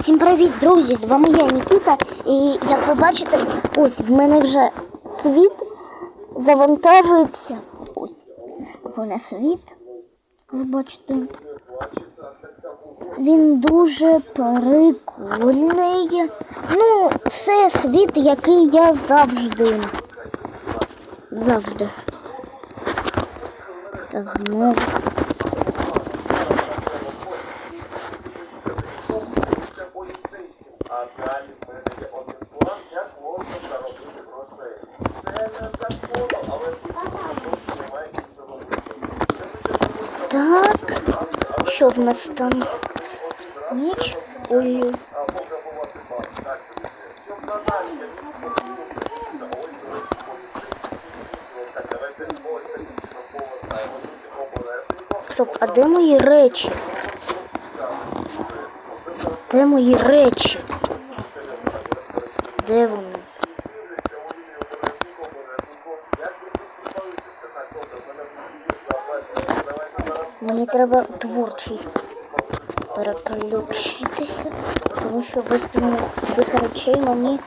Всім привіт, друзі! З вами я, Нікіта. І як ви бачите, ось в мене вже квіт завантажується. Ось у світ. Ви бачите. Він дуже прикольний. Ну, це світ, який я завжди. Завжди. Так, ну. в нас там ніч. Ой. Стоп, а де мої речі? Де мої речі? Мені треба творчий переключитися, тому що без речей мені...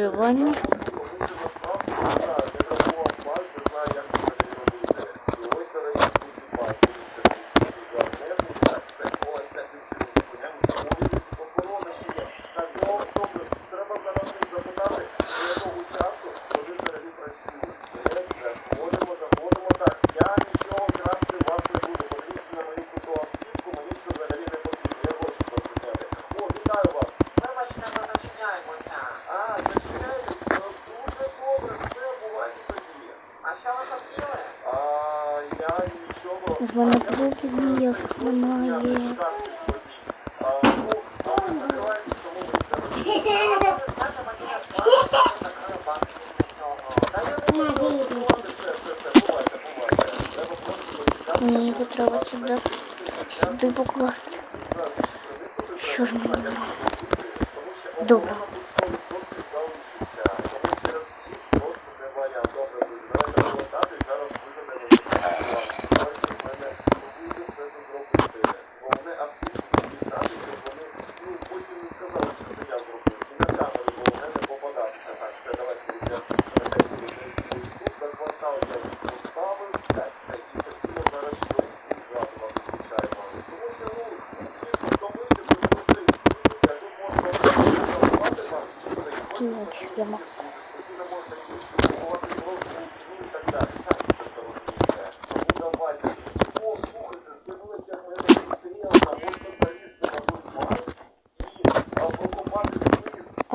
everyone. Ні, його треба туди, туди покласти. Що ж не Добре.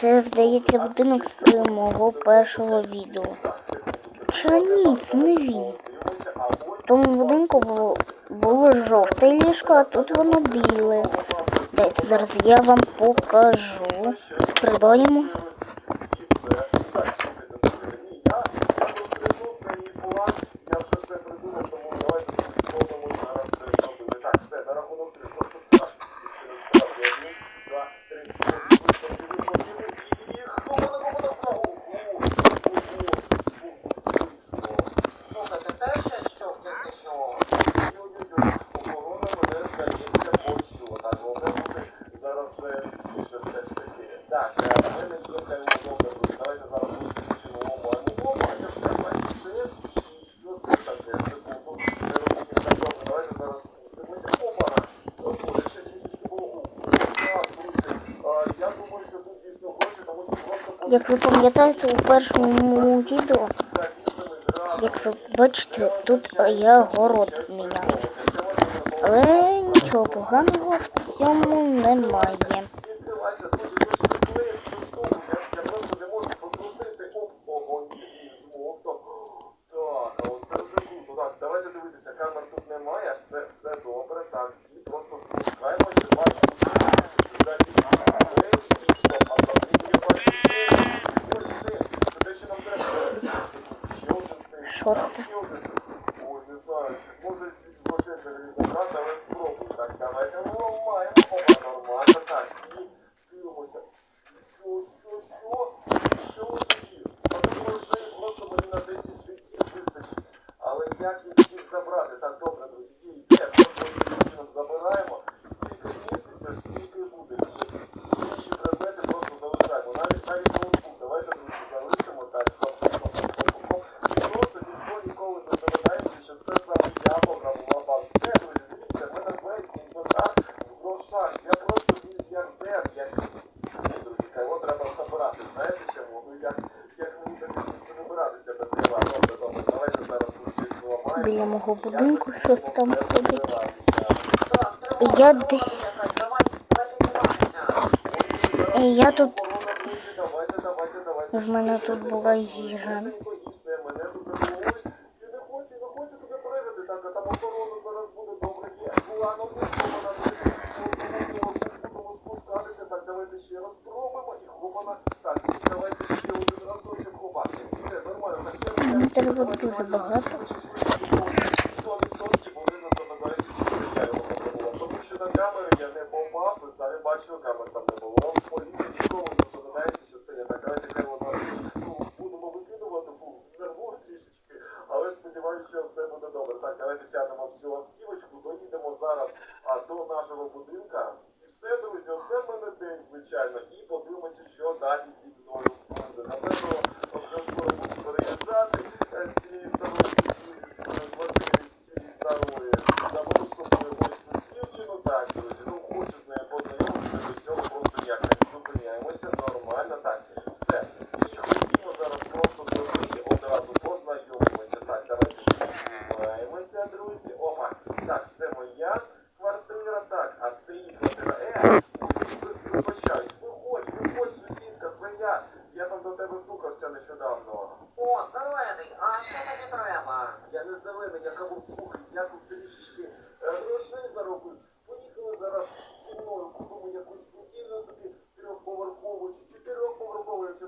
Це, здається, будинок з мого першого відео. Чи ні, це не він. Тому будинку було, було жовте ліжко, а тут воно біле. Дайте, зараз я вам покажу. Придоємо. Як ви пам'ятаєте, у першому відео, як ви бачите, тут я город міняв. Але нічого поганого в цьому немає. Давайте дивитися, камер тут немає, все, все добре. Так, і просто спускаємося, бачимо. Залізли і стоп, а за ним я бачу син. Ось син. Це те, що нам треба. Ще один син. Що це? Ще один. Ой, не знаю, чи зможе світ грошей взагалі забрати, але спробуй. Так, давайте ламаємо. Опа, нормально. Так, і дивимося. Що, що, що? Що ось такі? Один можливо, просто мені на 10 життів вистачить. Але як їх всіх забрати? Так, добре, друзі, є, є. Просто таким чином забираємо. Скільки міститься, стільки буде. Всі інші предмети просто залишаємо. Навіть навіть ноутбук. Давайте, друзі, залишимо. Так, хоп, хоп, хоп, хоп, хоп. І просто ніхто ніколи не здогадається, що це саме я програмував банк. Все, друзі, дивіться, в мене весь інвентар в грошах. Я просто мільярдер. Я Ні, друзі, кого треба забирати. Знаєте чому? Ну як, як мені так це вибиратися без кайла? Добре, добре, давайте зараз тут щось Я будинку щось там ходить. Так, Я десь- перебуватися. Е, Я тут. В мене тут була їжа. І все, мене ви камер там не було. Поліція ніколи не здогадається, що це я так. Давайте хай воно ну, будемо викидувати, фу, нервую трішечки. Але сподіваюся, що все буде добре. Так, давайте сядемо в цю автівочку, доїдемо зараз а, до нашого будинка. І все, друзі, оце в мене день, звичайно. І подивимося, що далі зі мною буде. Напевно, вже скоро буду переїжджати е, з цієї старої з квартири, з цієї старої. Так. Все. І ходімо зараз просто неї одразу познайомимося. Так, давайте відкриваємося, друзі. Опа. Так, це моя квартира, так, а це її квартира. Е, вибачаюсь, виходь, виходь, сусідка, це я. Я там до тебе стукався нещодавно. О, зелений, а що тобі треба? Я не зелений, я кавун слухай, я тут трішечки е, грошей заробив.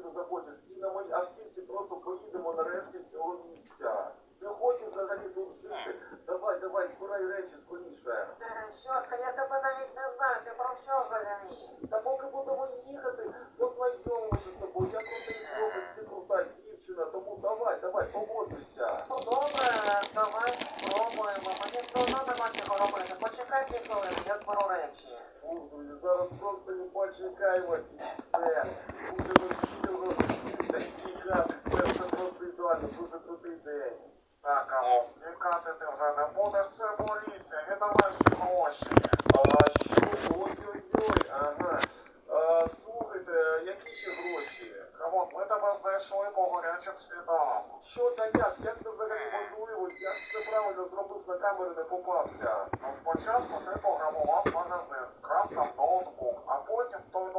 Ти захочеш. І на моїй автівці просто поїдемо нарешті з цього місця. Не хочу взагалі тут жити. Давай, давай, збирай речі скоріше. Щотка, я тебе навіть не знаю, ти про що взагалі? Та поки будемо їхати, познайомимося з тобою. Я крутий хлопець, ти крута дівчина, тому давай, давай, погоджуйся. Ну добре, давай спробуємо. Мені все одно нема чого робити. Почекай дві хвилини, я зберу речі. Фу, друзі, зараз просто не почекаємо і все. Будемо з цього тікати. Це все просто ідеально, дуже крутий день. Так, алло, тікати ти вже не будеш, це поліція, віддавай всі гроші. А що? Ой-ой-ой, ага. А, слухайте, які ще гроші? Камон, ми тебе знайшли по гарячих слідам. Що та як? Як це взагалі можливо? Як це правильно зробив на камери не попався? Ну спочатку ти програмував магазин, вкрав там ноутбук, а потім той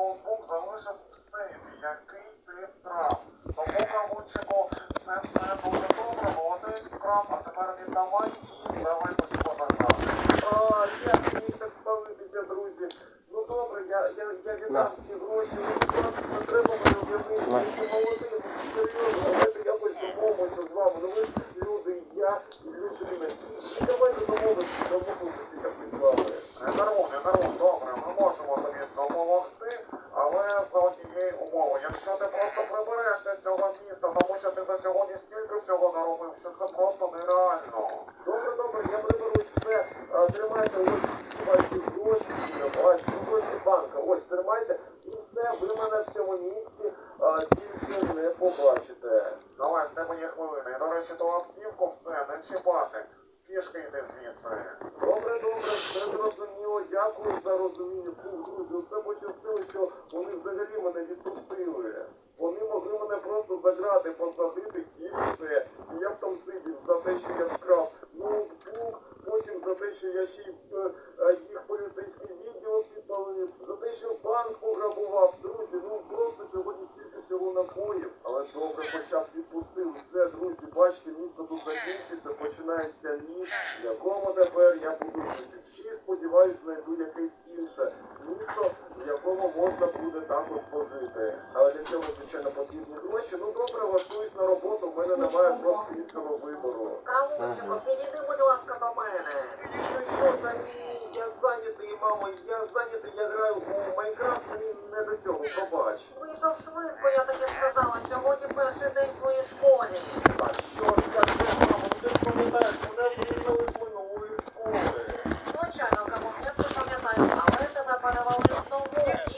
залишив в який ти вкрав. Тому, кавунчику, це все дуже добре, молодець вкрав, а тепер віддавай і давай ходімо за грати. А, як мені так ставитися, друзі? Ну добре, я, я, я віддам всі гроші, ну просто не треба в'язницю, я ще молодий, серйозно, давайте якось домовимося з вами, ну ви ж люди, і я, і людина, і, і давайте домовитися, домовитися якось з вами. Не даруй, не даруй, добре, ми можемо тобі допомогти, але за однією умовою. Якщо ти просто приберешся з цього міста, тому що ти за сьогодні всього наробив, що це просто нереально. Добре, добре, я приберусь все. Тримайте ось ваші гроші, ваші гроші банка. Ось тримайте. І все, ви мене в цьому місці більше не побачите. Давай, тебе є хвилини. До речі, ту автівку все, не чіпати. Пішки йди звідси. Добре, добре, все зрозуміло. Дякую за розуміння. Фу, друзі, оце пощастило, що вони взагалі мене відпустили. Вони могли мене просто заграти, посадити все. І я б там сидів за те, що я вкрав ноутбук, потім за те, що я ще й е, е, їх поліцейський відділ підпалив, за те, що банк пограбував. Друзі, ну просто сьогодні стільки всього напоїв. Але добре, хоча б відпустили. Все, друзі, бачите, місто тут закінчиться, починається ніч, в якому тепер я буду жити. Ще сподіваюсь, знайду якесь інше місто, в якому можна буде також пожити. Але для цього, звичайно, потрібні гроші. Ну добре, влаштуюсь на роботу, в мене немає просто іншого вибору. Кавунчику, підійди, будь ласка, до мене. Що що та ні, я зайнятий, мамо, я зайнятий, я граю у Майнкрафт, мені не до цього, пробач. Вийшов швидко, я тобі сказала. Сьогодні перший день в твоїй школі. А що ж я це, мамо, ти ж пам'ятаєш, мене вигнали з минулої школи. Звичайно, кому я це пам'ятаю, але тебе перевели в нову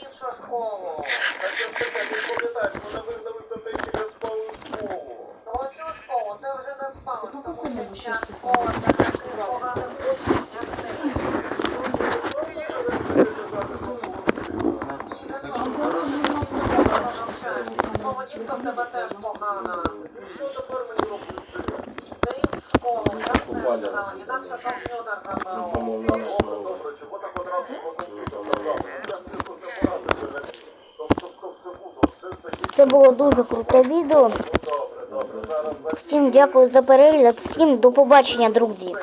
іншу школу. А що ж таке, ти ж пам'ятаєш, мене вигнали за те, що я спав у школу. Про цю школу ти вже не спалиш, тому що ця школа це такий поганий учень, як ти. Що ти не знав, я не казати про свого сина? І не соромно, що ти погано навчаєшся. Поведінка в тебе теж погана. Що тепер мені робити? Ти в школу, я все інакше комп'ютер заберу. Добре, добре, чого так одразу про комп'ютер казав? Як ти тут забирати? Стоп, стоп, стоп, секунду, все стає. Це було дуже круте відео. Добре, добре, зараз Всім дякую за перегляд, всім до побачення, друзі.